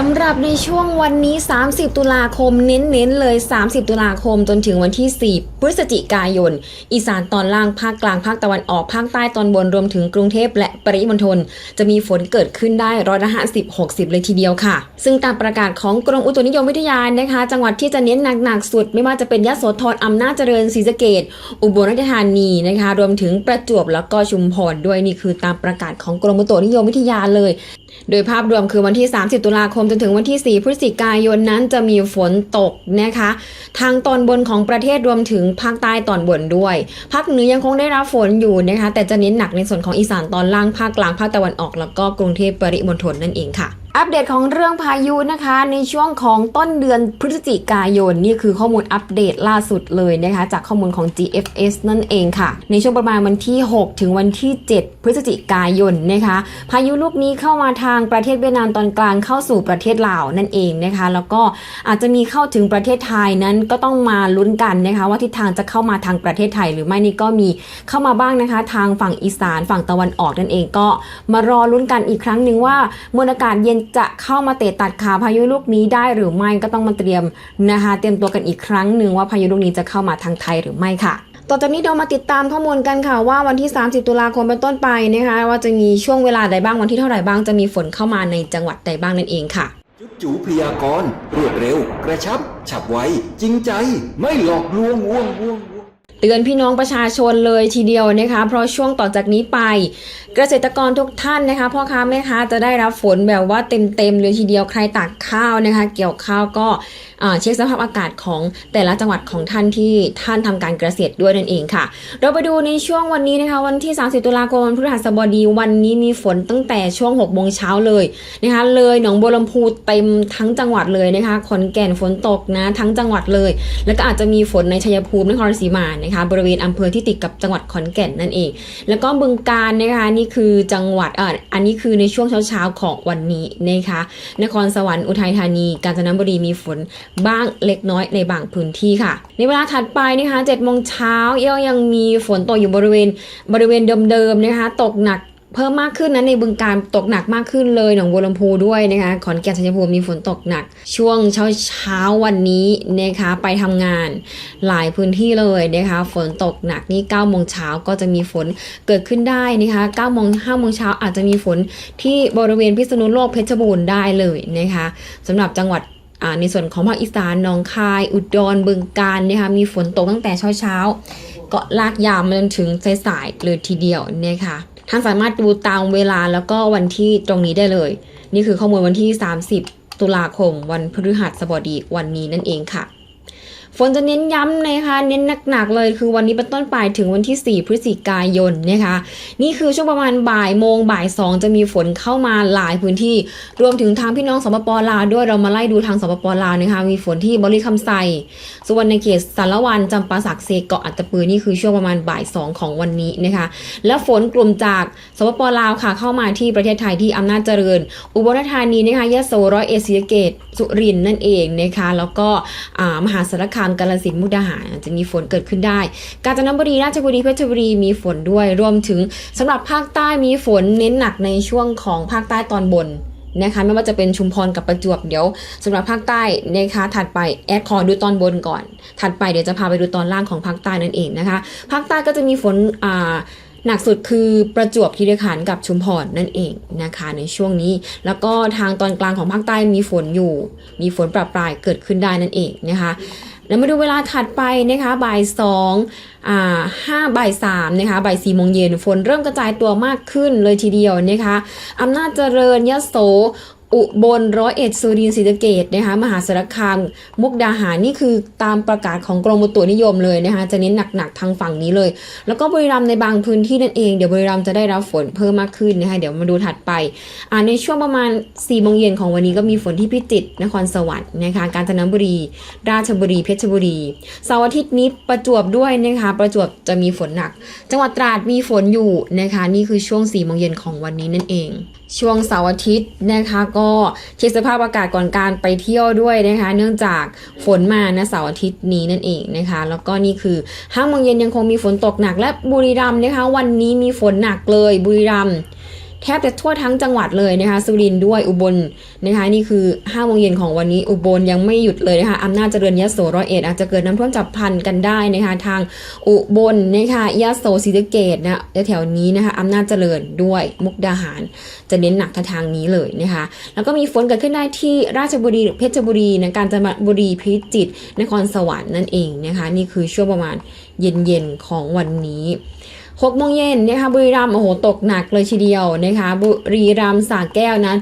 สำหรับในช่วงวันนี้ 30 ตุลาคมเน้นๆเลย 30 ตุลาคมจนถึงวันที่ 4 พฤศจิกายน อีสานตอนล่างภาคกลางภาคตะวันออกภาคใต้ตอนบนรวมถึงกรุงเทพและปริมณฑลจะมีฝนเกิดขึ้นได้ร้อยละ50 60เลยทีเดียวค่ะ ซึ่งตามประกาศของกรมอุตุนิยมวิทยานะคะ จังหวัดที่จะเน้นหนักๆสุด ไม่ว่าจะเป็นยะโสธรอำนาจเจริญศรีสะเกดอุบลราชธานีนะคะ รวมถึงประจวบแล้วก็ชุมพรด้วยนี่คือตามประกาศของกรมอุตุนิยมวิทยาเลย โดยภาพรวมคือวันที่ 30 ตุลาคมจนถึงวันที่ 4 พฤศจิกายนนั้นจะมีฝนตกนะคะ ทางตอนบนของประเทศรวมถึงภาคใต้ตอนบนด้วย ภาคเหนือยังคงได้รับฝนอยู่นะคะ แต่จะเน้นหนักในส่วนของอีสานตอนล่างภาคกลางภาคตะวันออก แล้วก็กรุงเทพปริมณฑลนั่นเองค่ะ อัปเดตของเรื่องพายุนะคะ ในช่วงของต้นเดือนพฤศจิกายน นี่คือข้อมูลอัปเดตล่าสุดเลยนะคะ จากข้อมูลของ GFS นั่นเองค่ะ ในช่วงประมาณวันที่ 6 ถึงวันที่ 7 พฤศจิกายนนะคะ พายุลูกนี้เข้ามาทางประเทศเวียดนามตอนกลางเข้าสู่ประเทศลาวนั่นเองนะคะ แล้วก็อาจจะมีเข้าถึงประเทศไทยนั้นก็ต้องมาลุ้นกันนะคะ ว่าทิศทางจะเข้ามาทางประเทศไทย หรือไม่นี่ก็มีเข้ามาบ้างนะคะ ทางฝั่งอีสานฝั่งตะวันออกนั่นเองก็มารอลุ้นกันอีกครั้งหนึ่งว่ามวลอากาศเย็นจะเข้ามาเตะตัดขาพายุลูกนี้ได้หรือไม่ก็ต้องมาเตรียมนะคะเตรียมตัวกันอีกครั้งหนึ่งว่าพายุลูกนี้จะเข้ามาทางไทยหรือไม่ค่ะต่อจากนี้เรามาติดตามข้อมูลกันค่ะว่าวันที่ 30 ตุลาคมเป็นต้นไปนะคะว่าจะมีช่วงเวลาใดบ้างวันที่เท่าไหร่บ้างจะมีฝนเข้ามาในจังหวัดใดบ้างนั่นเองค่ะ จุดจูพยากรณ์รวดเร็ว กระชับ ฉับไวจริงใจ ไม่หลอกลวงว่วงว่วงวง เตือนพี่น้องประชาชนเลยทีเดียวนะคะเพราะช่วงต่อจากนี้ไป เกษตรกรทุกท่านนะคะพ่อค้าแม่ค้าจะได้รับฝนแบบว่าเต็มๆเลยทีเดียวใครตากข้าวนะคะ เกี่ยวข้าวก็เช็คสภาพอากาศของแต่ละจังหวัดของท่านที่ท่านทำการเกษตรด้วยนั่นเองค่ะ เราไปดูในช่วงวันนี้นะคะวันที่ 30 ตุลาคมพฤหัสบดีวันนี้มีฝนตั้งแต่ช่วง6โมงเช้าเลยนะคะเลยหนองบัวลำพูเต็มทั้งจังหวัดเลยนะคะขอนแก่นฝนตกนะทั้งจังหวัดเลย แล้วก็อาจจะมีฝนในชัยภูมินครศรีมานะคะบริเวณอำเภอที่ติดกับจังหวัดขอนแก่นนั่นเอง แล้วก็บึงการนะคะนี่คือจังหวัดเอ่ออันนี้คือในช่วงเช้าๆของวันนี้นะคะนครสวรรค์อุทัยธานี กาญจนบุรีมีฝนบ้างเล็กน้อยในบางพื้นที่ค่ะ ในเวลาถัดไปนะคะ7โมงเช้าเอี้ยวยังมีฝนตกอยู่บริเวณบริเวณเดิมๆนะคะตกหนัก เพิ่มมากขึ้นนะในบึงการตกหนักมากขึ้นเลยหนองบัวลำพูด้วยนะคะขอนแก่นชัยภูมิมีฝนตกหนัก ช่วงเช้าเช้าวันนี้นะคะไปทำงานหลายพื้นที่เลยนะคะฝนตกหนักนี่9โมงเช้าก็จะมีฝนเกิดขึ้นได้นะคะ9โมง5โมงเช้าอาจจะมีฝนที่บริเวณพิษณุโลกเพชรบูรณ์ได้เลยนะคะสำหรับจังหวัดในส่วนของภาคอีสานหนองคาย อุดรบึงกาฬนะคะมีฝนตกตั้งแต่เช้าเช้าก็ลากยาวมาจนถึงสายๆเลยทีเดียวนะคะ ท่านสามารถดูตามเวลาแล้วก็วันที่ตรงนี้ได้เลย นี่คือข้อมูลวันที่ 30 ตุลาคม วันพฤหัสบดีวันนี้นั่นเองค่ะ ฝนจะเน้นย้ำนะคะเน้นหนักๆเลยคือวันนี้เป็นต้นไปถึงวันที่ 4 พฤศจิกายนนะคะนี่คือช่วงประมาณบ่ายโมงบ่ายสองจะมีฝนเข้ามาหลายพื้นที่ รวมถึงทางพี่น้องสปปลาวด้วยเรามาไล่ดูทางสปปลาวนะคะมีฝนที่บริคำไซสุวรรณเขตสารวันจำปาสักเซเกาะอัตตปือนี่คือช่วงประมาณบ่ายสองของวันนี้นะคะและฝนกลุ่มจากสปปลาวค่ะเข้ามาที่ประเทศไทยที่อำนาจเจริญ อุบลราชธานีนะคะยะโสร้อยเอดศรีสะเกตสุรินน์นั่นเองนะคะแล้วก็มหาสารคามกาฬสินธุ์มุกดาหารจะมีฝนเกิดขึ้นได้ กาญจนบุรีราชบุรีเพชรบุรีมีฝนด้วย รวมถึงสำหรับภาคใต้มีฝนเน้นหนักในช่วงของภาคใต้ตอนบนนะคะไม่ว่าจะเป็นชุมพรกับประจวบเดี๋ยวสำหรับภาคใต้นะคะถัดไปแอดคอดูตอนบนก่อน ถัดไปเดี๋ยวจะพาไปดูตอนล่างของภาคใต้นั่นเองนะคะ ภาคใต้ก็จะมีฝนอ่าหนักสุดคือประจวบคีรีขันธ์กับชุมพรนั่นเองนะคะ ในช่วงนี้ แล้วก็ทางตอนกลางของภาคใต้มีฝนอยู่ มีฝนประปรายเกิดขึ้นได้นั่นเองนะคะ แล้วมาดูเวลาถัดไปนะคะบ่ายสองอ่าห้าบ่ายสามนะคะบ่ายสี่โมงเย็นฝนเริ่มกระจายตัวมากขึ้นเลยทีเดียวนะคะอำนาจเจริญยโส อุบลร้อยเอ็ดสุรินทร์ศรีสะเกดนะคะมหาสารคามมุกดาหารนี่คือตามประกาศของกรมอุตุนิยมเลยนะคะจะเน้นหนักๆทางฝั่งนี้เลย แล้วก็บุรีรัมย์ในบางพื้นที่นั่นเองเดี๋ยวบุรีรัมย์จะได้รับฝนเพิ่มมากขึ้นนะคะเดี๋ยวมาดูถัดไปอ่าในช่วงประมาณ4ี่โมงเย็นของวันนี้ก็มีฝนที่พิจิตรนครสวรรค์นะคะกาญจนบุรี ราชบุรีเพชรบุรีเสาร์อาทิตย์นี้ประจวบด้วยนะคะประจวบจะมีฝนหนัก จังหวัดตราดมีฝนอยู่นะคะนี่คือช่วง4ี่โมงเย็นของวันนี้นั่นเอง ช่วงเสาร์อาทิตย์นะคะก็เช็คสภาพอากาศก่อนการไปเที่ยวด้วยนะคะ เนื่องจากฝนมานะเสาร์อาทิตย์นี้นั่นเองนะคะ แล้วก็นี่คือห้าโมงเย็นยังคงมีฝนตกหนักและบุรีรัมย์นะคะ วันนี้มีฝนหนักเลยบุรีรัมย์ แทบจะทั่วทั้งจังหวัดเลยนะคะสุรินทร์ด้วยอุบลนะคะนี่คือ5โมงเย็นของวันนี้อุบลยังไม่หยุดเลยนะคะอำนาจเจริญยโสร้อยเอ็ดอาจจะเกิดน้ำท่วมจับพันกันได้นะคะทางอุบลนะคะยโสศรีสะเกดนะแถวนี้นะคะอำนาจเจริญด้วยมุกดาหาร จะเน้นหนักทางนี้เลยนะคะแล้วก็มีฝนเกิดขึ้นได้ที่ราชบุรีเพชรบุรีนะกาญจนบุรีพิจิตรนครสวรรค์นั่นเองนะคะนี่คือช่วงประมาณเย็นๆของวันนี้ หกโมงเย็นนะคะบุรีรัมย์โอ้โหตกหนักเลยทีเดียวนะคะบุรีรัมย์สระแก้วนะ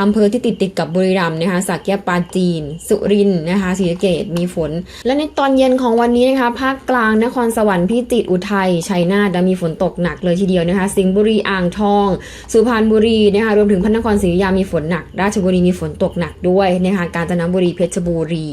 อำเภอที่ติดติดกับบุรีรัมย์นะคะสระแก้วปาจีน สุรินนะคะศรีสะเกดมีฝน และในตอนเย็นของวันนี้นะคะภาคกลางนครสวรรค์พิจิตรอุทัยชัยนาทมีฝนตกหนักเลยทีเดียวนะคะ สิงห์บุรีอ่างทอง สุพรรณบุรีนะคะรวมถึงพระนครศรีอยุธยามีฝนหนัก ราชบุรีมีฝนตกหนักด้วยนะคะกาญจนบุรีเพชรบุรี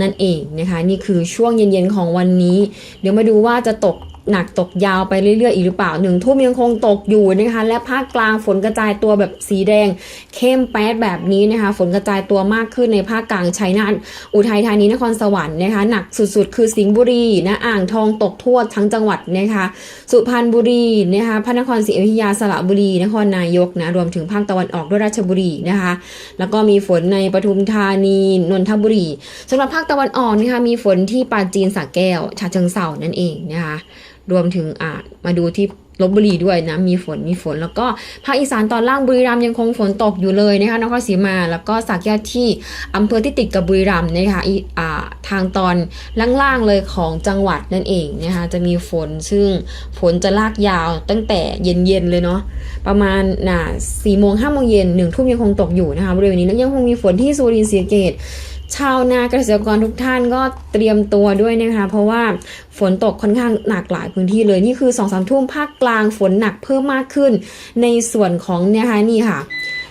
นั่นเองนะคะ นี่คือช่วงเย็นๆของวันนี้ เดี๋ยวมาดูว่าจะตก หนักตกยาวไปเรื่อยๆอีกหรือเปล่าหนึ่งทุ่มยังคงตกอยู่นะคะ และภาคกลางฝนกระจายตัวแบบสีแดง เข้มแป๊ดแบบนี้นะคะ ฝนกระจายตัวมากขึ้นในภาคกลางชัยนาทอุทัยธานีนครสวรรค์นะคะ หนักสุดๆ คือสิงห์บุรีนะอ่างทองตกทั่วทั้งจังหวัดนะคะ สุพรรณบุรีนะคะพระนครศรีอยุธยาสระบุรีนครนายกนะรวมถึงภาคตะวันออกด้วยราชบุรีนะคะ แล้วก็มีฝนในปทุมธานีนนทบุรีสำหรับภาคตะวันออกนะคะมีฝนที่ปราจีนสระแก้วฉะเชิงเทรานั่นเองนะคะ รวมถึงอ่ามาดูที่ลบบุรีด้วยนะมีฝนมีฝน แล้วก็ภาคอีสานตอนล่างบุรีรัมย์ยังคงฝนตกอยู่เลยนะคะนครศรีมาแล้วก็สระแก้วที่อำเภอที่ติดกับบุรีรัมย์นะคะอ่าทางตอนล่างๆเลยของจังหวัดนั่นเองนะคะจะมีฝนซึ่งฝนจะลากยาวตั้งแต่เย็นๆเลยเนาะประมาณน่ะสี่โมงห้าโมงเย็นหนึ่งทุ่มยังคงตกอยู่นะคะบริเวณนี้แล้วยังคงมีฝนที่สุรินทร์ศรีสะเกษ ชาวนาเกษตรกรทุกท่านก็เตรียมตัวด้วยนะคะ เพราะว่าฝนตกค่อนข้างหนักหลายพื้นที่เลยนี่คือสองสามทุ่มภาคกลางฝนหนักเพิ่มมากขึ้น ในส่วนของเนี่ยค่ะนี่ค่ะ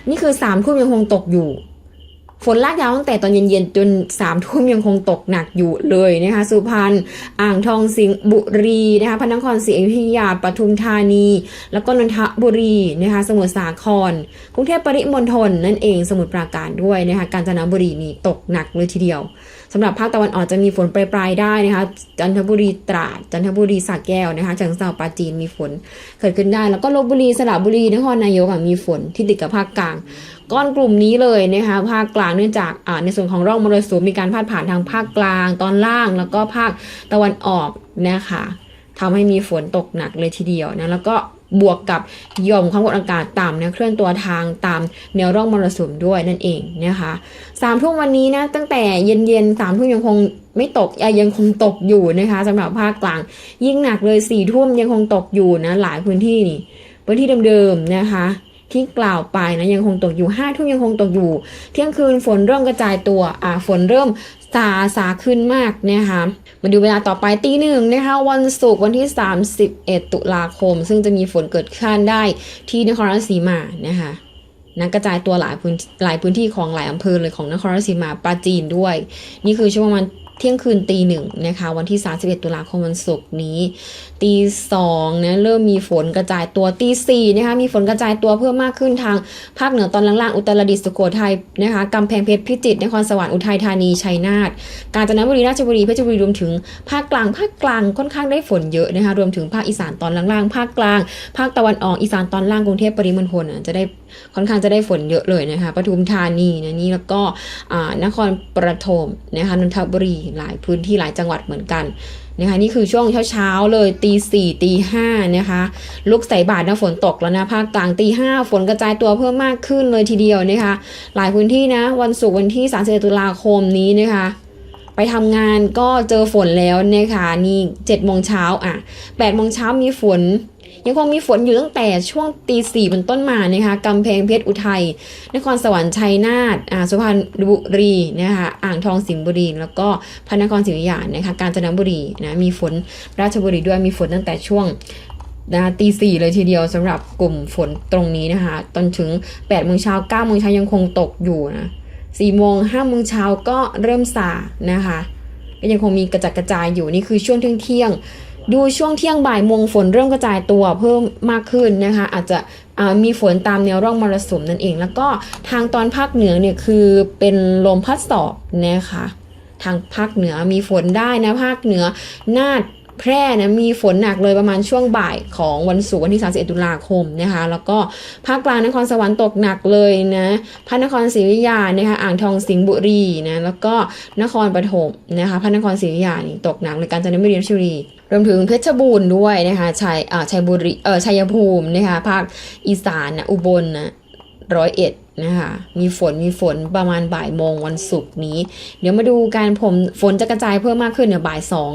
นี่คือสามทุ่มยังคงตกอยู่ ฝนลากยาวตั้งแต่ตอนเย็นๆ จนสามทุ่มยังคงตกหนักอยู่เลยนะคะ สุพรรณอ่างทองสิงห์บุรีนะคะพระนครศรีอยุธยาปทุมธานี แล้วก็นนทบุรีนะคะ สมุทรสาคร กรุงเทพปริมณฑลนั่นเองสมุทรปราการด้วยนะคะกาญจนบุรีนี่ตกหนักเลยทีเดียวสำหรับภาคตะวันออกจะมีฝนปลายๆได้นะคะจันทบุรีตราดจันทบุรีสระแก้วนะคะจังหวัดปราจีนมีฝนเกิดขึ้นได้แล้วก็ลบบุรีสระบุรีนครนายกมีฝนที่ติดกับภาคกลาง ก้อนกลุ่มนี้เลยนะคะภาคกลางเนื่องจากในส่วนของร่องมรสุมมีการพาดผ่านทางภาคกลางตอนล่างแล้วก็ภาคตะวันออกนะคะทำให้มีฝนตกหนักเลยทีเดียวนะแล้วก็บวกกับหย่อมความกดอากาศต่ำนะเคลื่อนตัวทางตามแนวร่องมรสุมด้วยนั่นเองนะคะสามทุ่มวันนี้นะตั้งแต่เย็นๆสามทุ่มยังคงไม่ตกยังคงตกอยู่นะคะสำหรับภาคกลาง ยิ่งหนักเลยสี่ทุ่มยังคงตกอยู่นะหลายพื้นที่นี่พื้นที่เดิมๆนะคะ ที่กล่าวไปนะยังคงตกอยู่ห้าทุ่มยังคงตกอยู่ เที่ยงคืนฝนเริ่มกระจายตัวอ่าฝนเริ่มซาซาขึ้นมากนะคะมาดูเวลาต่อไปตีหนึ่งนะคะวันศุกร์วันที่ 31 ตุลาคม ซึ่งจะมีฝนเกิดขึ้นได้ที่นครราชสีมานะคะนักกระจายตัวหลายพื้นหลายพื้นที่ของหลายอำเภอเลยของนครราชสีมาปราจีนด้วย นี่คือช่วงประมาณ เที่ยงคืนตีหนึ่งนะคะวันที่ 31 ตุลาคมวันศุกร์นี้ ตีสองนะเริ่มมีฝนกระจายตัวตีสี่นะคะมีฝนกระจายตัวเพิ่มมากขึ้นทางภาคเหนือตอนล่างๆอุตรดิตถ์สุโขทัยนะคะกำแพงเพชรพิจิตรนครสวรรค์อุทัยธานีชัยนาทกาญจนบุรีราชบุรีเพชรบุรีรวมถึงภาคกลางภาคกลางค่อนข้างได้ฝนเยอะนะคะรวมถึงภาคอีสานตอนล่างๆภาคกลาง ภาคตะวันออกอีสานตอนล่างกรุงเทพปริมณฑลอะจะได้ค่อนข้างจะได้ฝนเยอะเลยนะคะปทุมธานีนะนี่แล้วก็อ่านครปฐมนะคะนนทบุรีหลายพื้นที่หลายจังหวัดเหมือนกันนะคะนี่คือช่วงเช้าๆเลยตีสี่ตีห้านะคะลุกใส่บาตรนะฝนตกแล้วนะภาคกลางตีห้าฝนกระจายตัวเพิ่มมากขึ้นเลยทีเดียวนะคะหลายพื้นที่นะวันศุกร์วันที่31ตุลาคมนี้นะคะไปทำงานก็เจอฝนแล้วนะคะนี่เจ็ดโมงเช้าอะแปดโมงเช้ามีฝน ยังคงมีฝนอยู่ตั้งแต่ช่วงตีสี่เป็นต้นมานะคะกำแพงเพชรอุทัยนครสวรรค์ชัยนาทอ่าสุพรรณบุรีนะคะอ่างทองสิงห์บุรี แล้วก็พระนครศรีอยุธยานะคะกาญจนบุรีนะมีฝนราชบุรีด้วยมีฝนตั้งแต่ช่วงนะตีสี่เลยทีเดียวสำหรับกลุ่มฝนตรงนี้นะคะจนถึง8ปดโมงเช้าเก้าโมงเช้ายังคงตกอยู่นะสี่โมงห้าโมงเช้าก็เริ่มสานะคะก็ยังคงมีกระจัดกระจายอยู่นี่คือช่วงเที่ยงเที่ยง ดูช่วงเที่ยงบ่ายโมงฝนเริ่มกระจายตัวเพิ่มมากขึ้นนะคะ อาจจะมีฝนตามแนวร่องมรสุมนั่นเอง แล้วก็ทางตอนภาคเหนือเนี่ยคือเป็นลมพัดสอบนะคะทางภาคเหนือมีฝนได้นะภาคเหนือน่าน แพร่นะมีฝนหนักเลยประมาณช่วงบ่ายของวันศุกร์วันที่ 31 ตุลาคมนะคะ แล้วก็ภาคกลางนครสวรรค์ตกหนักเลยนะพระนครศรีอยุธยานะคะอ่างทองสิงห์บุรีนะแล้วก็นครปฐมนะคะพระนครศรีอยุธยานี่ตกหนักเลยกาญจนบุรีราชบุรีรวมถึงเพชรบูรณ์ด้วยนะคะชัยอ่าชัยบุรีเออชัยภูมินะคะภาคอีสานนะอุบลนะร้อยเอ็ด นะคะมีฝนมีฝนประมาณบ่ายโมงวันศุกร์นี้ เดี๋ยวมาดูการผมฝนจะกระจายเพิ่มมากขึ้นเนี่ยบ่ายสอง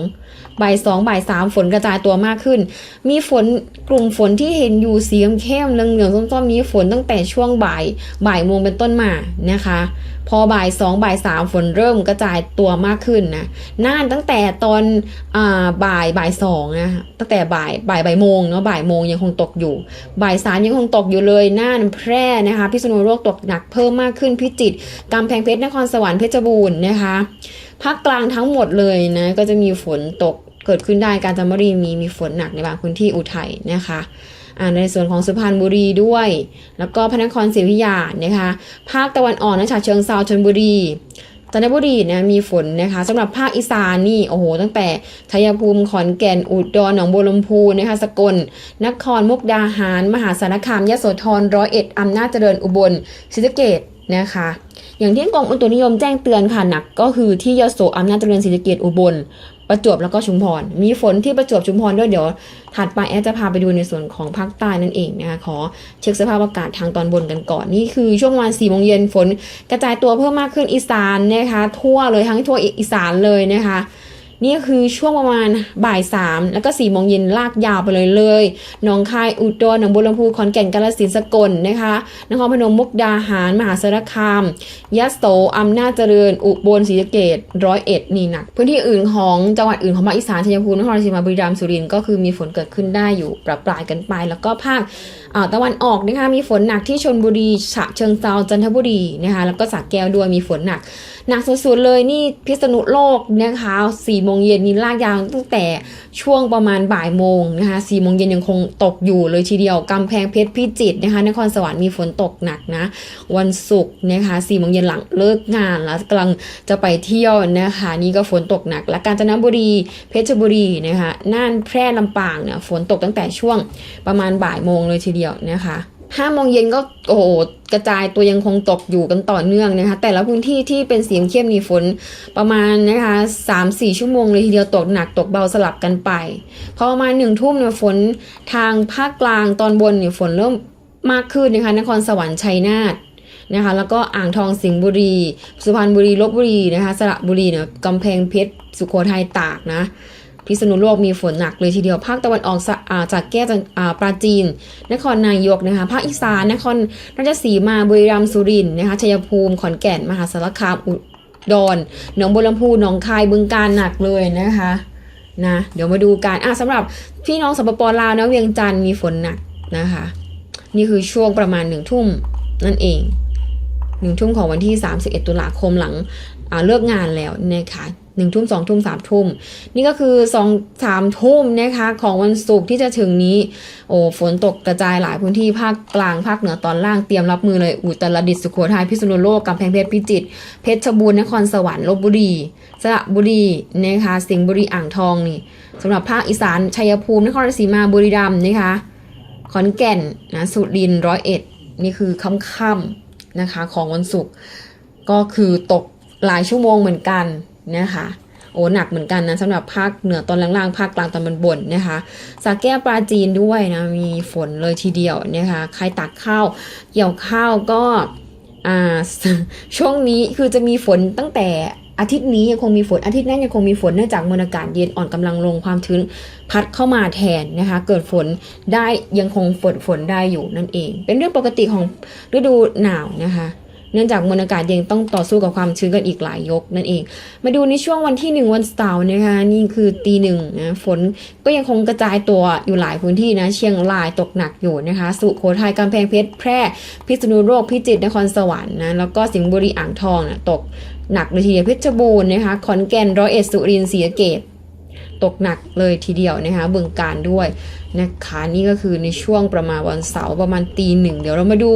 บ่ายสองบ่ายสามฝนกระจายตัวมากขึ้น มีฝนกลุ่มฝนที่เห็นอยู่สีเข้มเหลืองๆส้มๆนี้ฝนตั้งแต่ช่วงบ่ายบ่ายโมงเป็นต้นมานะคะ พอบ่ายสองบ่ายสามฝนเริ่มกระจายตัวมากขึ้นนะน่านตั้งแต่ตอนอ่าบ่ายบ่ายสองนะตั้งแต่บ่ายบ่ายบ่ายโมงเนาะบ่ายโมงยังคงตกอยู่ บ่ายสามยังคงตกอยู่เลยน่านแพร่นะคะพิษณุโลกตกหนักเพิ่มมากขึ้นพิจิตรกำแพงเพชรนครสวรรค์เพชรบูรณ์นะคะภาคกลางทั้งหมดเลยนะก็จะมีฝนตกเกิดขึ้นได้การจนบุรีมีมีฝนหนักในบางพื้นที่อุทัยนะคะในส่วนของสุพรรณบุรีด้วย แล้วก็พระนครศรีอยุธยานะคะ ภาคตะวันออกนะฉะเชิงเซาชนบุรี จันทบุรีนะมีฝนนะคะสำหรับภาคอีสานนี่โอ้โห ตั้งแต่ชัยภูมิขอนแก่นอุดรหนองบัวลำพูนะคะสกล นครมุกดาหาร มหาสารคามยโสธรร้อยเอ็ดอำนาจเจริญอุบลศรีสะเกดนะคะอย่างที่กรมอุตุนิยมแจ้งเตือนค่ะหนักก็คือที่ยโสอำนาจเจริญศรีสะเกดอุบล ประจวบแล้วก็ชุมพร มีฝนที่ประจวบชุมพรด้วยเดี๋ยวถัดไปแอดจะพาไปดูในส่วนของภาคใต้นั่นเองนะคะขอเช็คสภาพอากาศทางตอนบนกันก่อนนี่คือช่วงวันสี่โมงเย็นฝนกระจายตัวเพิ่มมากขึ้นอีสานนะคะทั่วเลยทั้งทั่วอีสานเลยนะคะ นี่คือช่วงประมาณบ่ายสามแล้วก็สี่โมงเย็นลากยาวไปเลยเลยหนองคายอุดรหนองบัวลำพูขอนแก่นกาฬสินธุ์สกลนะคะนครพนมมุกดาหาร มหาสารคามยะโสอำนาจเจริญ อุบลศรีสะเกดร้อยเอ็ดนี่หนักพื้นที่อื่นของจังหวัดอื่นของภาคอีสานชัยภูมินครราชสีมาบุรีรัมย์สุรินทร์ก็คือมีฝนเกิดขึ้นได้อยู่ประปรายกันไป แล้วก็ภาค ตะวันออกนะคะมีฝนหนักที่ชนบุรีฉะเชิงเซาจันทบุรีนะคะแล้วก็สระแก้วด้วยมีฝนหนัก หนักสุดๆเลยนี่พิษณุโลกนะคะสี่โมงเย็นนี่ลากยาวตั้งแต่ช่วงประมาณบ่ายโมงนะคะสี่โมงเย็นยังคงตกอยู่เลยทีเดียวกำแพงเพชรพิจิตรนะคะนครสวรรค์มีฝนตกหนักนะ วันศุกร์นะคะสี่โมงเย็นหลังเลิกงานแล้วกำลังจะไปเที่ยวนะคะนี่ก็ฝนตกหนัก และกาญจนบุรีเพชรบุรีนะคะน่านแพร่ลำปางเนี่ยฝนตกตั้งแต่ช่วงประมาณบ่ายโมงเลยทีเดียวนะคะห้าโมงเย็นก็โอ้โหกระจายตัวยังคงตกอยู่กันต่อเนื่องนะคะ แต่ละพื้นที่ที่เป็นสีเข้มนี่ฝนประมาณนะคะสามสี่ชั่วโมงเลยทีเดียวตกหนักตกเบาสลับกันไป พอประมาณหนึ่งทุ่มเนี่ยฝนทางภาคกลางตอนบนเนี่ยฝนเริ่มมากขึ้นนะคะนครสวรรค์ชัยนาทนะคะแล้วก็อ่างทองสิงห์บุรี สุพรรณบุรีลบบุรีนะคะสระบุรีเนี่ยกำแพงเพชรสุโขทัยตากนะ พิษณุโลกมีฝนหนักเลยทีเดียวภาคตะวันออกอจากแก้จังอ่าปราจีน นครนายกนะคะภาคอีสานนครราชสีมาบุรีรัมย์สุรินทร์นะคะชัยภูมิขอนแก่นมหาสารคามอุดรหนองบัวลำพูหนองคายบึงกาฬหนักเลยนะคะนะเดี๋ยวมาดูกันอะสำหรับพี่น้องสปปลาวนะเวียงจันทร์มีฝนหนักนะคะ นี่คือช่วงประมาณหนึ่งทุ่มนั่นเองหนึ่งทุ่มของวันที่ 31 ตุลาคมหลังเลิกงานแล้วนะคะ หนึ่งทุ่มสองทุ่มสามทุ่มนี่ก็คือสองสามทุ่มนะคะของวันศุกร์ที่จะถึงนี้โอ้ฝนตกกระจายหลายพื้นที่ภาคกลางภาคเหนือตอนล่างเตรียมรับมือเลยอุตรดิตถ์สุโขทัยพิษณุโลกกำแพงเพชรพิจิตรเพชรบูรณ์นครสวรรค์ลบบุรีสระบุรีนะคะสิงห์บุรีอ่างทองนี่สำหรับภาคอีสานชัยภูมินครราชสีมาบุรีรัมย์นะคะขอนแก่นนะสุรินทร์ร้อยเอ็ดนี่คือค่ำๆนะคะของวันศุกร์ก็คือตกหลายชั่วโมงเหมือนกัน นะคะโอ้หนักเหมือนกันนะสำหรับภาคเหนือตอนล่างๆภาคกลางตอนบนๆนะคะสระแก้วปราจีนด้วยนะมีฝนเลยทีเดียวนะคะใครตักข้าวเกี่ยวข้าวก็อ่าช่วงนี้คือจะมีฝนตั้งแต่อาทิตย์นี้ยังคงมีฝนอาทิตย์หน้ายังคงมีฝนเนื่องจากมวลอากาศเย็นอ่อนกำลังลงความชื้นพัดเข้ามาแทนนะคะ เกิดฝนได้ยังคงฝนฝนได้อยู่นั่นเอง เป็นเรื่องปกติของฤดูหนาวนะคะ เนื่องจากมวลอากาศเย็นต้องต่อสู้กับความชื้นกันอีกหลายยกนั่นเอง มาดูในช่วงวันที่ 1 วันเสาร์นะคะนี่คือตีหนึ่งนะฝนก็ยังคงกระจายตัวอยู่หลายพื้นที่นะเชียงรายตกหนักอยู่นะคะ สุโขทัยกำแพงเพชรแพร่ พิษณุโลกพิจิตรนครสวรรค์นะแล้วก็สิงห์บุรีอ่างทองนะตกหนักเลยทีเดียวเพชรบูรณ์นะคะขอนแก่นร้อยเอ็ดสุรินทร์ศรีสะเกษตกหนักเลยทีเดียวนะคะบึงการด้วย นะคะนี่ก็คือในช่วงประมาณวันเสาร์ประมาณตีหนึ่งเดี๋ยวเรามาดู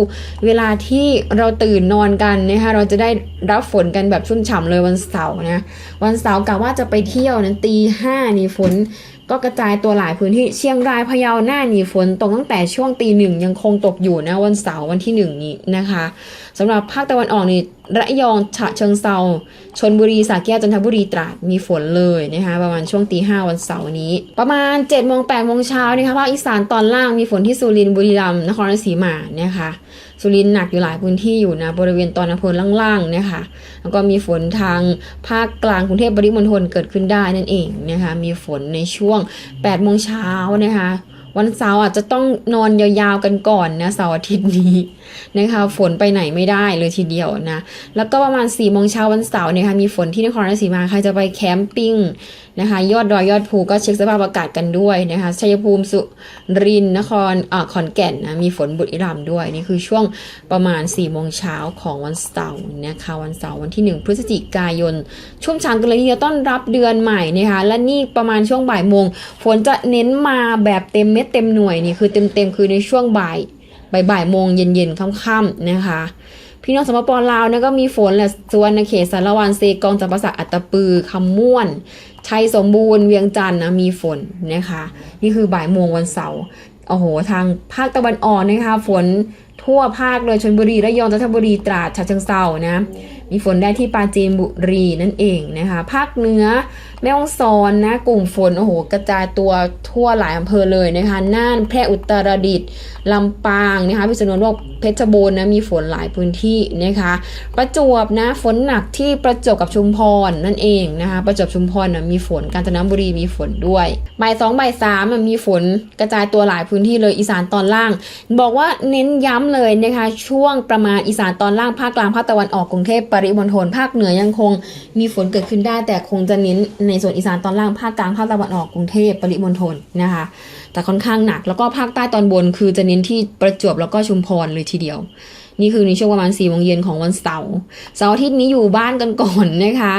เวลาที่เราตื่นนอนกันนะคะเราจะได้รับฝนกันแบบชุ่มฉ่ำเลยวันเสาร์นะวันเสาร์กะว่าจะไปเที่ยวนั้นตีห้านี่ฝน ก็กระจายตัวหลายพื้นที่เชียงรายพะเยาหน่านีฝนตกตั้งแต่ช่วงตีหนึ่งยังคงตกอยู่นะวันเสาร์วันที่หนึ่งนี้นะคะสำหรับภาคตะวันออกนี่ระยองฉะเชิงเซาชนบุรีสระแก้วจันทบุรีตราดมีฝนเลยนะคะประมาณช่วงตีห้าวันเสาร์นี้ ประมาณ7จ็ดโมงแปดโมงเช้านะคะภาคอีสานตอนล่างมีฝนที่สุรินทร์บุรีรัมย์นครราชสีมานะคะ สุรินทร์หนักอยู่หลายพื้นที่อยู่นะบริเวณตอนอำเภอล่างๆนะคะแล้วก็มีฝนทางภาคกลางกรุงเทพปริมณฑลเกิดขึ้นได้นั่นเองนะคะมีฝนในช่วง8โมงเช้านะคะวันเสาร์อาจจะต้องนอนยาวๆกันก่อนนะเสาร์อาทิตย์นี้นะคะฝนไปไหนไม่ได้เลยทีเดียวนะแล้วก็ประมาณ4ี่โมงเช้าวันเสาร์เนี่ยค่ะมีฝนที่นครราชสีมาใครจะไปแคมปิ้งนะคะยอดดอยยอดภูก็เช็คสภาพอากาศกันด้วยนะคะชัยภูมิสุรินทร์นครอ่าขอนแก่นนะมีฝนบุรีรัมย์ด้วยนี่คือช่วงประมาณ4ี่โมงเช้าของวันเสาร์นะคะวันเสาร์วันที่ 1 พฤศจิกายน ช่วงเช้ากันเลยทีเดียวต้อนรับเดือนใหม่นะคะและนี่ประมาณช่วงบ่ายโมงฝนจะเน้นมาแบบเต็มเม็ดเต็มหน่วยนี่คือเต็มๆคือในช่วงบ่าย บ่ายโมงเย็นๆค่ำๆนะคะ พี่น้องสมปลาวนี่ยก็มีฝนแหละส่วนเขตสารวันเซกองจำปาสักอัตตปือคำม่วนชัยสมบูรณ์เวียงจันทร์นะมีฝนนะคะ นี่คือบ่ายโมงวันเสาร์โอ้โห ทางภาคตะวันออกนะคะ ฝนทั่วภาคเลยชลบุรีระยองจันทบุรีตราดฉะเชิงเทรานะ มีฝนได้ที่ปราจีนบุรีนั่นเองนะคะ ภาคเหนือ แม่ฮ่องสอนนะกลุ่มฝนโอ้โหกระจายตัวทั่วหลายอำเภอเลยนะคะน่านแพร่อุตรดิตถ์ลำปางนะคะพิษณุโลกเพชรบูรณ์นะมีฝนหลายพื้นที่นะคะ ประจวบนะฝนหนักที่ประจวบกับชุมพรนั่นเองนะคะ ประจวบชุมพรนะมีฝนกาญจนบุรีมีฝนด้วยบ่ายสองบ่ายสามมีฝนกระจายตัวหลายพื้นที่เลยอีสานตอนล่าง บอกว่าเน้นย้ำเลยนะคะช่วงประมาณอีสานตอนล่างภาคกลางภาคตะวันออกกรุงเทพปริมณฑลภาคเหนือยังคงมีฝนเกิดขึ้นได้แต่คงจะเน้นในส่วนอีสานตอนล่างภาคกลางภาคตะวันออกกรุงเทพปริมณฑลนะคะ แต่ค่อนข้างหนักแล้วก็ภาคใต้ตอนบนคือจะเน้นที่ประจวบแล้วก็ชุมพรเลยทีเดียว นี่คือในช่วงประมาณ4ี่โมงเย็นของวันเสาร์เสาร์อาทิตย์นี้อยู่บ้านกันก่อนนะคะ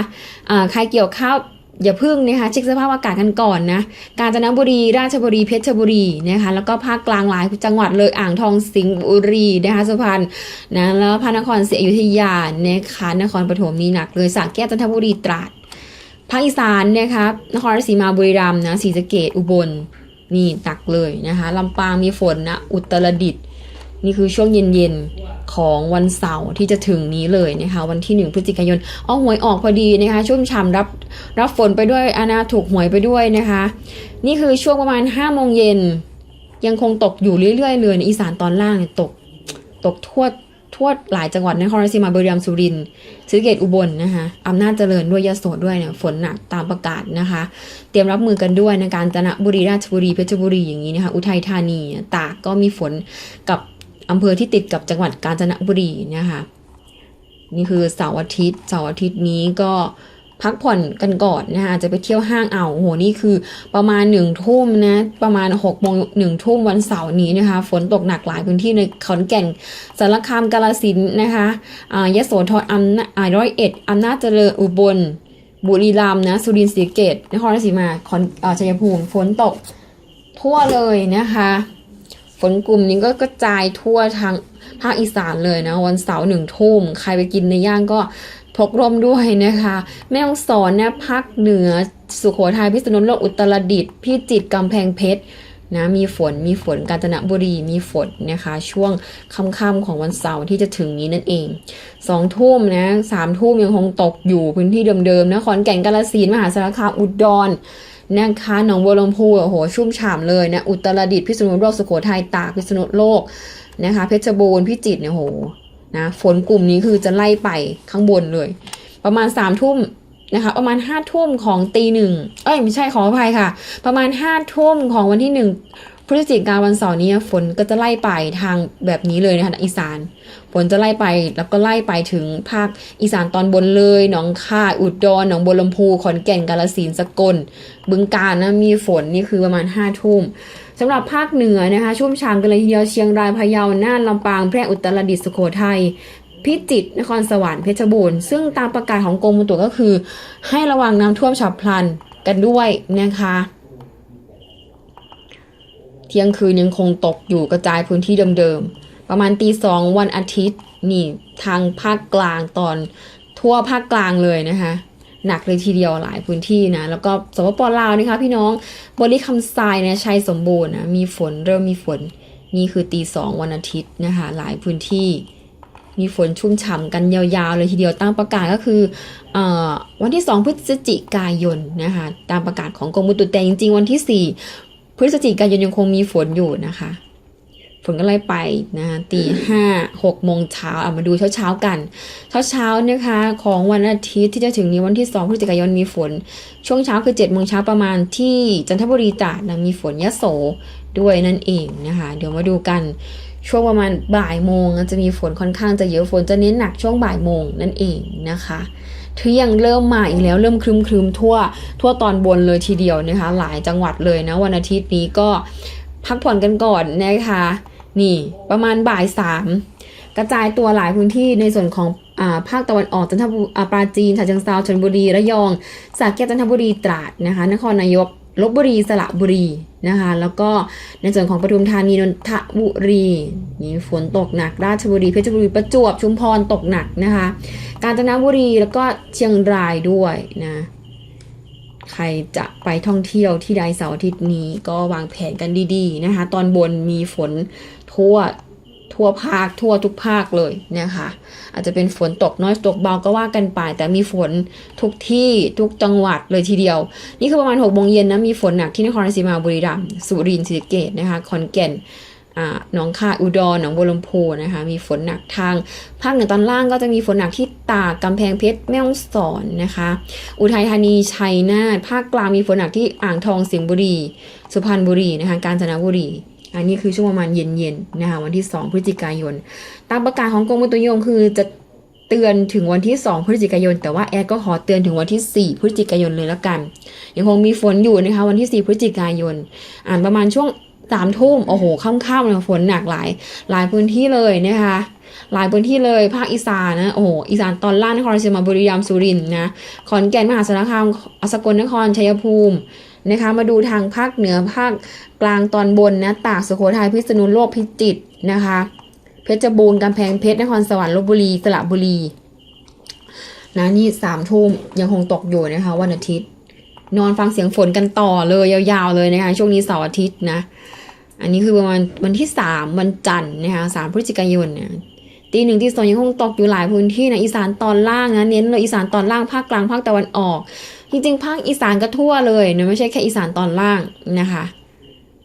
อ่าใครเกี่ยวข้าวอย่าพึ่งนะคะเช็คสภาพอากาศกันก่อนนะ กาญจนบุรี ราชบุรี เพชรบุรีนะคะ แล้วก็ภาคกลางหลายจังหวัดเลย อ่างทอง สิงห์บุรีนะคะสุพรรณนะ แล้วพระนครศรีอยุธยานะคะนครปฐมนี่หนักเลยสระแก้วจันทบุรี ตราด ภาคอีสานนะคะนครศรีมาบุรีรัมย์นะศรีสะเกดอุบลนี่หนักเลยนะคะลำปางมีฝนนะอุตรดิตถ์นี่คือช่วงเย็นๆของวันเสาร์ที่จะถึงนี้เลยนะคะ วันที่ 1 พฤศจิกายนเอาหวยออกพอดีนะคะชุ่มฉ่ำรับรับฝนไปด้วยอานาถูกหวยไปด้วยนะคะ นี่คือช่วงประมาณ5โมงเย็นยังคงตกอยู่เรื่อยๆเลยในอีสานตอนล่างตกตกทั่ว ทั่วหลายจังหวัดนครราชสีมาบุรีรัมย์สุรินทร์ศรีสะเกตอุบลนะคะอำนาจเจริญด้วยยโสด้วยเนี่ยฝนหนักตามประกาศนะคะ เตรียมรับมือกันด้วยในการจนบุรีราชบุรีเพชรบุรีอย่างนี้นะคะอุทัยธานีตากก็มีฝนกับอำเภอที่ติดกับจังหวัดกาญจนบุรีนะคะนี่คือเสาร์อาทิตย์เสาร์อาทิตย์นี้ก็ พักผ่อนกันก่อนนะคะจะไปเที่ยวห้างเอาโหนี่คือประมาณหนึ่งทุ่มนะประมาณหกโมงหนึ่งทุ่มวันเสาร์นี้นะคะฝนตกหนักหลายพื้นที่ในขอนแก่นสารคามกาลสินนะคะอ่ายโสธรอำนาจร้อยเอ็ดอำนาจเจริญอุบล บุรีรัมย์นะสุรินทร์ศรีเกตนครราชสีมาคอนอ่าชัยภูมิฝนตกทั่วเลยนะคะฝนกลุ่มนี้ก็กระจายทั่วทางภาคอีสานเลยนะ วันเสาร์หนึ่งทุ่ม ใครไปกินในย่างก็ พกร่มด้วยนะคะ แม่ฮ่องสอนนะภาคเหนือสุโขทัยพิษณุโลกอุตรดิตถ์พิจิตรกำแพงเพชรนะมีฝนมีฝนกาญจนบุรีมีฝนนะคะ ช่วงค่ำๆของวันเสาร์ที่จะถึงนี้นั่นเองสองทุ่มนะสามทุ่มยังคงตกอยู่พื้นที่เดิมๆนะขอนแก่นกาฬสินมหาสารคามอุดรนะคะหนองบัวลำพูโอ้โหชุ่มฉ่ำเลยนะอุตรดิตถ์พิษณุโลกสุโขทัยตากพิษณุโลกนะคะ เพชรบูรณ์พิจิตรเนี่ยโห นะฝนกลุ่มนี้คือจะไล่ไปข้างบนเลย ประมาณสามทุ่มนะคะประมาณห้าทุ่มของตีหนึ่งเอ้ยไม่ใช่ขออภัยค่ะ ประมาณห้าทุ่มของวันที่หนึ่งพฤศจิกายนวันเสาร์นี้ฝนก็จะไล่ไปทางแบบนี้เลยนะคะอีสานฝนจะไล่ไปแล้วก็ไล่ไปถึงภาคอีสานตอนบนเลยหนองคายอุดรหนองบัวลำพูขอนแก่นกาฬสินธุ์สกลบึงกาฬนะมีฝนนี่คือประมาณ5ทุ่ม สำหรับภาคเหนือนะคะ ชุ่มฉ่ำกันเลยทีเดียวเชียงรายพะเยาน่านลำปางแพร่อุตรดิตถ์สุโขทัยพิจิตรนครสวรรค์เพชรบูรณ์ซึ่งตามประกาศของกรมอุตุก็คือ ให้ระวังน้ำท่วมฉับพลันกันด้วยนะคะเที่ยงคืนยังคงตกอยู่กระจายพื้นที่เดิมๆประมาณตีสองวันอาทิตย์นี่ทางภาคกลางตอนทั่วภาคกลางเลยนะคะ หนักเลยทีเดียวหลายพื้นที่นะแล้วก็สปปลาวนะคะพี่น้องบริคำทรายนะชัยสมบูรณ์นะมีฝนเริ่มมีฝนนี่คือตีสองวันอาทิตย์นะคะหลายพื้นที่ มีฝนชุ่มฉ่ำกันยาวๆเลยทีเดียวตั้งประกาศก็คืออวันที่ 2 พฤศจิกายนนะคะตามประกาศของกรมอุตุแต่จริงๆวันที่ 4 พฤศจิกายนยังคงมีฝนอยู่นะคะ ฝนก็ไล่ไปนะคะตีห้าหกโมงเช้าเอามาดูเช้าๆกัน เช้าๆนะคะ ของวันอาทิตย์ที่จะถึงนี้วันที่2พฤศจิกายนมีฝน ช่วงเช้าคือ7จ็ดโมงเช้าประมาณที่จันทบุรีตราดนะมีฝนยะโสด้วยนั่นเองนะคะ เดี๋ยวมาดูกันช่วงประมาณบ่ายโมงจะมีฝนค่อนข้างจะเยอะฝนจะเน้นหนักช่วงบ่ายโมงนั่นเองนะคะเที่ยงเริ่มมาอีกแล้วเริ่มครึมครึมทั่ว ทั่วตอนบนเลยทีเดียวนะคะ หลายจังหวัดเลยนะวันอาทิตย์นี้ก็พักผ่อนกันก่อนนะคะ นี่ประมาณบ่ายสามกระจายตัวหลายพื้นที่ในส่วนของอภาคตะวันออกจันทบุรีอาปราจีนฉะเชิงเทราชลบุรีระยองสระแก้วจันทบุรีตราดนะคะนครนายกลบบุรีสระบุรีนะคะแล้วก็ในส่วนของปทุมธานีนนทบุรีมีฝนตกหนัก ราชบุรีเพชรบุรีประจวบชุมพรตกหนักนะคะ กาญจนบุรีแล้วก็เชียงรายด้วยนะใครจะไปท่องเที่ยวที่ใดเสาร์อาทิตย์นี้ก็วางแผนกันดีๆนะคะ ตอนบนมีฝน ทั่วทั่วภาคทั่วทุกภาคเลยนะคะอาจจะเป็นฝนตกน้อยตกเบาก็ว่ากันไป แต่มีฝนทุกที่ทุกจังหวัดเลยทีเดียว นี่คือประมาณ6กโมงเย็นนะมีฝนหนักที่นครราชสีมาบุรีรัมย์สุรินทร์ศรีสะเกษนะคะขอนแก่นอ่าหนองคายอุดรหนองบัวลำพูนะคะมีฝนหนักทางภาคเหนือตอนล่างก็จะมีฝนหนักที่ตากกำแพงเพชรแม่ฮ่องสอนนะคะ อุทัยธานีชัยนาทภาคกลางมีฝนหนักที่อ่างทองสิงห์บุรี สุพรรณบุรีนะคะกาญจนบุรี อันนี้คือช่วงประมาณเย็นๆนะคะวันที่ 2 พฤศจิกายน ตามประกาศของกรมอุตุนิยมคือจะเตือนถึงวันที่ 2 พฤศจิกายน แต่ว่าแอร์ก็ขอเตือนถึงวันที่ 4 พฤศจิกายนเลยละกัน ยังคงมีฝนอยู่นะคะวันที่ 4 พฤศจิกายน อ่านประมาณช่วงสามทุ่มโอ้โหค่ำๆเลยฝนหนักหลาย หลายพื้นที่เลยนะคะหลายพื้นที่เลยภาคอีสานนะโอ้โหอีสานตอนล่างนครราชสีมาบุรีรัมย์สุรินทร์นะขอนแก่นมหาสารคามสกลนครชัยภูมิ นะคะ มาดูทางภาคเหนือภาคกลางตอนบนนะตากสุโขทัยพิษณุโลกพิจิตรนะคะ เพชรบูรณ์กำแพงเพชรนครสวรรค์ลบบุรีสระบุรีนะนี่สามทุ่มยังคงตกอยู่นะคะ วันอาทิตย์ นอนฟังเสียงฝนกันต่อเลยยาวๆเลยนะคะ ช่วงนี้เสาร์อาทิตย์นะ อันนี้คือประมาณวันที่3วันจันทร์นะคะสามพฤศจิกายนเนี่ยตีหนึ่งที่สองยังคงตกอยู่หลายพื้นที่นะอีสานตอนล่างนะเน้นเลยอีสานตอนล่างภาคกลางภาคตะวันออก จริงๆภาคอีสานก็ทั่วเลยนะไม่ใช่แค่อีสานตอนล่างนะคะ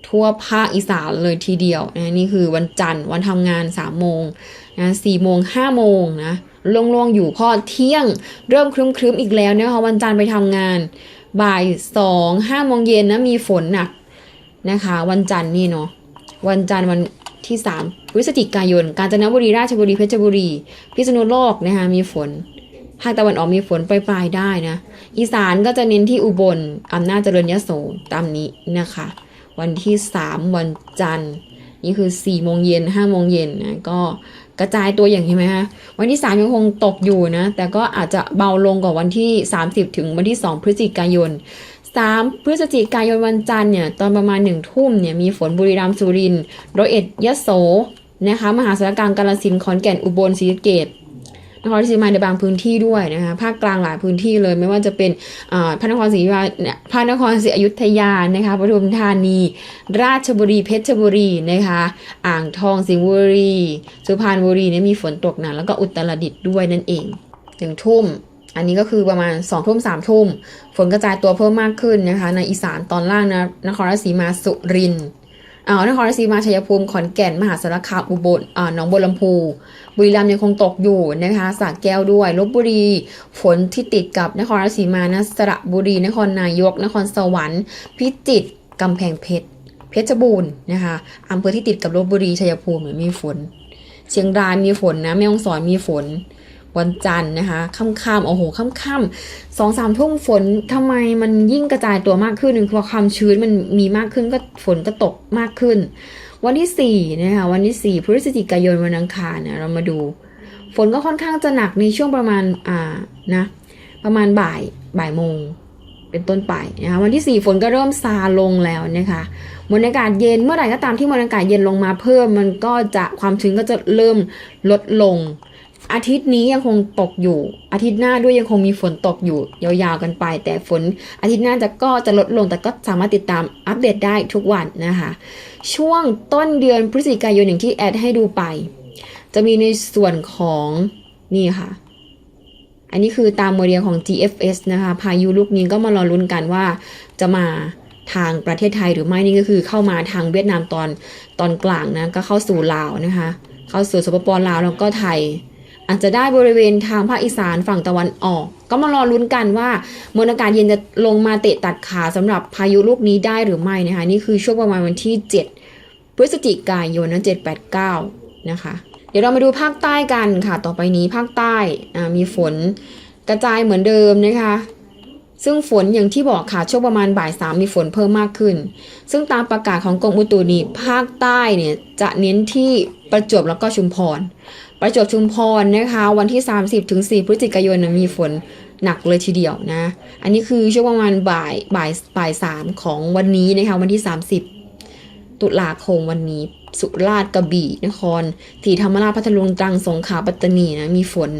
ทั่วภาคอีสานเลยทีเดียวนะนี่คือวันจันทร์วันทำงาน3ามโมงนะสี่โมงห้าโมงนะล่วงๆอยู่พอเที่ยงเริ่มครึ้มๆอีกแล้วนะคะวันจันทร์ไปทำงาน บ่ายสองห้าโมงเย็นนะมีฝนหนักนะคะ วันจันทร์นี่เนาะวันจันทร์วันที่3พฤศจิกายน กาญจนบุรีราชบุรีเพชรบุรี พิษณุโลกนะคะมีฝน ภาคตะวันออกมีฝนปลายๆได้นะ อีสานก็จะเน้นที่อุบลอำนาจเจริญยโสตามนี้นะคะ วันที่ 3 วันจันทร์ นี่คือ4โมงเย็น5โมงเย็นนะก็กระจายตัวอย่างเห็นไหมคะวันที่ 3 ยังคงตกอยู่นะ แต่ก็อาจจะเบาลงกว่าวันที่ 30 ถึงวันที่ 2 พฤศจิกายน 3 พฤศจิกายนวันจันทร์เนี่ยตอนประมาณ1ทุ่มเนี่ยมีฝนบุรีรัมย์สุรินทร์ร้อยเอ็ดยโสนะคะมหาสารคามกาฬสินธุ์ขอนแก่นอุบลศรีสะเกษ นครศรีมาในบางพื้นที่ด้วยนะคะภาคกลางหลายพื้นที่เลยไม่ว่าจะเป็นอ่าพระนครศรีอยุธยาเนี่ยพระนครศรีอยุธยานะคะปทุมธานี ราชบุรีเพชรบุรีนะคะอ่างทองสิงห์บุรีสุพรรณบุรีเนี่ยมีฝนตกหนักแล้วก็อุตรดิตถ์ด้วยนั่นเองถึงทุ่มอันนี้ก็คือประมาณ2ทุ่ม3ทุ่มฝนกระจายตัวเพิ่มมากขึ้นนะคะ ในอีสานตอนล่างนะนครราชสีมาสุรินทร์ อ่านครราชสีมาชัยภูมิขอนแก่นมหาสารคามอุบลอ่าหนองบัวลำพู บุรีรัมย์ยังคงตกอยู่นะคะสระแก้วด้วยลบบุรี ฝนที่ติดกับนครราชสีมานะสระบุรีนครนายก นครสวรรค์ พิจิตรกำแพงเพชรเพชรบูรณ์นะคะอำเภอที่ติดกับลบบุรีชัยภูมิมีฝน เชียงรายมีฝนนะแม่ฮ่องสอนมีฝน วันจันทร์นะคะค่ำๆโอ้โหค่ำๆสองสามทุ่มฝนทำไมมันยิ่งกระจายตัวมากขึ้นเพราะความชื้นมันมีมากขึ้นก็ฝนก็ตกมากขึ้น วันที่สี่นะคะวันที่สี่พฤศจิกายนวันอังคารเนี่ยเรามาดู ฝนก็ค่อนข้างจะหนักในช่วงประมาณอ่านะประมาณบ่ายบ่ายโมงเป็นต้นไปนะคะวันที่ 4 ฝนก็เริ่มซาลงแล้วนะคะมวลอากาศเย็นเมื่อไหร่ก็ตามที่มวลอากาศเย็นลงมาเพิ่ม มันก็จะความชื้นก็จะเริ่มลดลง อาทิตย์นี้ยังคงตกอยู่ อาทิตย์หน้าด้วยยังคงมีฝนตกอยู่ ยาวๆกันไป แต่ฝนอาทิตย์หน้าจะก็จะลดลง แต่ก็สามารถติดตามอัปเดตได้ทุกวันนะคะ ช่วงต้นเดือนพฤศจิกายนอย่างที่แอดให้ดูไป จะมีในส่วนของนี่ค่ะ อันนี้คือตามโมเดลของ GFS นะคะ พายุลูกนี้ก็มารอลุ้นกันว่าจะมาทางประเทศไทยหรือไม่นี่ก็คือเข้ามาทางเวียดนามตอนตอนกลางนะก็เข้าสู่ลาวนะคะ เข้าสู่สปปลาวแล้วก็ไทย อาจจะได้บริเวณทางภาคอีสานฝั่งตะวันออก ก็มารอลุ้นกันว่ามวลอากาศเย็นจะลงมาเตะตัดขาสำหรับพายุลูกนี้ได้หรือไม่นะคะนี่คือช่วงประมาณวันที่ 7 พฤศจิกายนนะ789 นะคะ เดี๋ยวเรามาดูภาคใต้กันค่ะ ต่อไปนี้ภาคใต้มีฝนกระจายเหมือนเดิมนะคะซึ่งฝนอย่างที่บอกค่ะช่วงประมาณบ่ายสามมีฝนเพิ่มมากขึ้น ซึ่งตามประกาศของกรมอุตุนี้ภาคใต้เนี่ยจะเน้นที่ประจวบแล้วก็ชุมพร ประจวบชุมพรนะคะ วันที่ 30ถึง4พฤศจิกายนมีฝนหนักเลยทีเดียวนะ อันนี้คือช่วงประมาณบ่ายบ่ายบ่ายสามของวันนี้นะคะ วันที่ 30 ตุลาคมวันนี้ สุราษฎร์กระบี่นครศรีธรรมราชพัทลุงตรังสงขลาปัตตานีนะมีฝน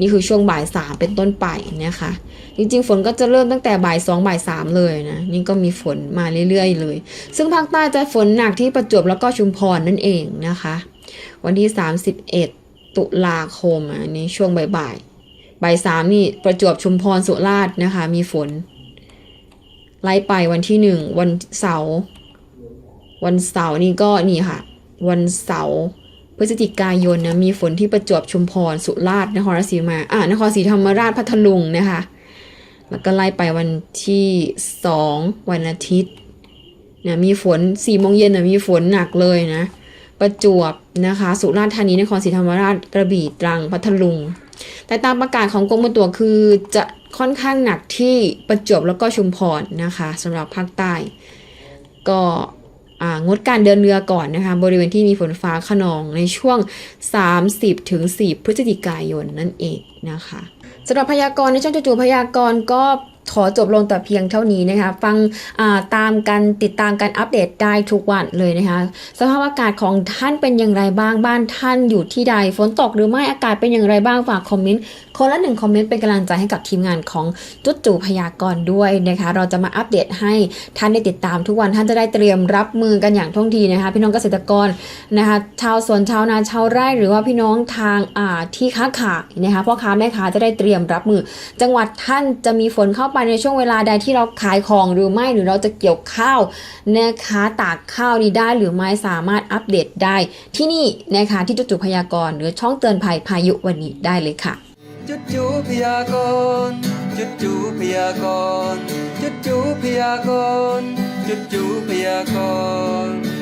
นี่คือช่วงบ่ายสามเป็นต้นไปนะคะ จริงๆ ฝนก็จะเริ่มตั้งแต่บ่ายสองบ่ายสามเลยนะ นี่ก็มีฝนมาเรื่อยๆเลย ซึ่งภาคใต้จะฝนหนักที่ประจวบแล้วก็ชุมพรนั่นเองนะคะ วันที่ 31 ตุลาคมอันนี้ช่วงบ่ายบ่ายๆบ่ายสามนี่ประจวบชุมพรสุราษฎร์นะคะ มีฝน ไล่ไปวันที่หนึ่งวันเสาร์วันเสาร์นี่ก็นี่ค่ะ วันเสาร์พฤศจิกายนนะมีฝนที่ประจวบชุมพรสุราษฎร์นครราชสีมาอ่านครศรีธรรมราชพัทลุงนะคะ แล้วก็ไล่ไปวันที่สองวันอาทิตย์เนี่ยมีฝนสี่โมงเย็นนะมีฝนหนักเลยนะ ประจวบนะคะ สุราษฎร์ธานีนครศรีธรรมราชกระบี่ตรังพัทลุง แต่ตามประกาศของกรมอุตุคือจะค่อนข้างหนักที่ประจวบแล้วก็ชุมพรนะคะสำหรับภาคใต้ ก็งดการเดินเรือก่อนนะคะ บริเวณที่มีฝนฟ้าขนองในช่วง 30ถึง4พฤศจิกายนนั่นเองนะคะสำหรับพยากรณ์ในช่องจู่ๆพยากรณ์ก็ ขอจบลงแต่เพียงเท่านี้นะคะ ฟังาตามกันติดตามการอัปเดตได้ทุกวันเลยนะคะ สภาพอากาศของท่านเป็นอย่างไรบ้างบ้านท่านอยู่ที่ใดฝนตกหรือไม่อากาศเป็นอย่างไรบ้างฝากคอมเมนต์คนละหนึ่งคอมเมนต์เป็นกำลังใจให้กับทีมงานของจุดจู่พยากรณ์ด้วยนะคะ เราจะมาอัปเดตให้ท่านได้ติดตามทุกวันท่านจะได้เตรียมรับมือกันอย่างท่องทีนะคะ พี่น้องเกษตรกรนะคะ ชาวสวนชาวนาชาวไร่หรือว่าพี่น้องทางอ่าที่ค้าขายนะคะพ่อค้าแม่ค้าจะได้เตรียมรับมือ จังหวัดท่านจะมีฝนเข้าไปในช่วงเวลาใดที่เราขายของหรือไม่หรือเราจะเกี่ยวข้าวนะคะตากข้าวนี้ได้หรือไม่สามารถอัปเดตได้ ที่นี่นะคะที่จุดจุพยากรณ์หรือช่องเตือนภัยพายุวันนี้ได้เลยค่ะ จุดจูพยากรณ์จุดจูพยากรณ์จุดจูพยากรณ์จุดจูพยากรณ์